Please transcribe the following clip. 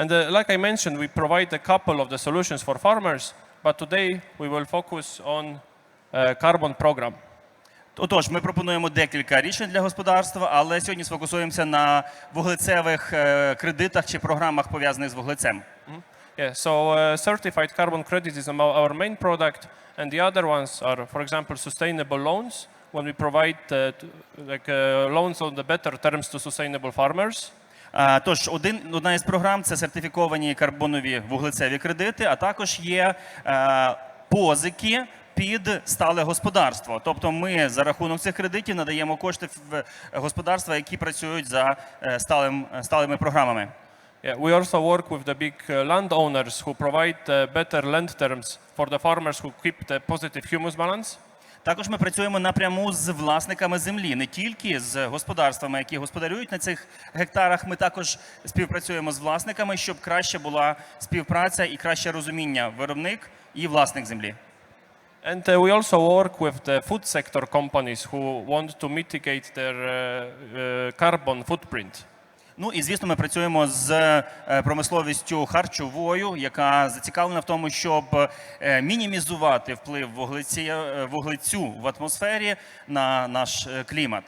And uh, like I mentioned, we provide a couple of the solutions for farmers, but today we will focus on uh, carbon program. Отож, ми пропонуємо декілька рішень для господарства, але сьогодні сфокусуємося на вуглецевих е, кредитах чи програмах пов'язаних з вуглецем. Yeah, so uh, certified carbon credit is amo- our main product, and the other ones are, for example, sustainable loans, when we provide uh, t- like uh, loans on the better terms to sustainable farmers. Тож, один, одна із програм це сертифіковані карбонові вуглецеві кредити, а також є е, позики під стале господарство. Тобто ми за рахунок цих кредитів надаємо кошти в господарства, які працюють за е, сталим, сталими програмами. Yeah, we also work with the big landowners who provide better land terms for the farmers who keep the positive humus balance. Також ми працюємо напряму з власниками землі, не тільки з господарствами, які господарюють на цих гектарах. Ми також співпрацюємо з власниками, щоб краще була співпраця і краще розуміння виробник і власник землі. And uh, we also work with the food sector companies who want to mitigate their uh, uh, carbon footprint. Ну і звісно, ми працюємо з е, промисловістю харчовою, яка зацікавлена в тому, щоб е, мінімізувати вплив е, вуглецю в атмосфері на наш клімат.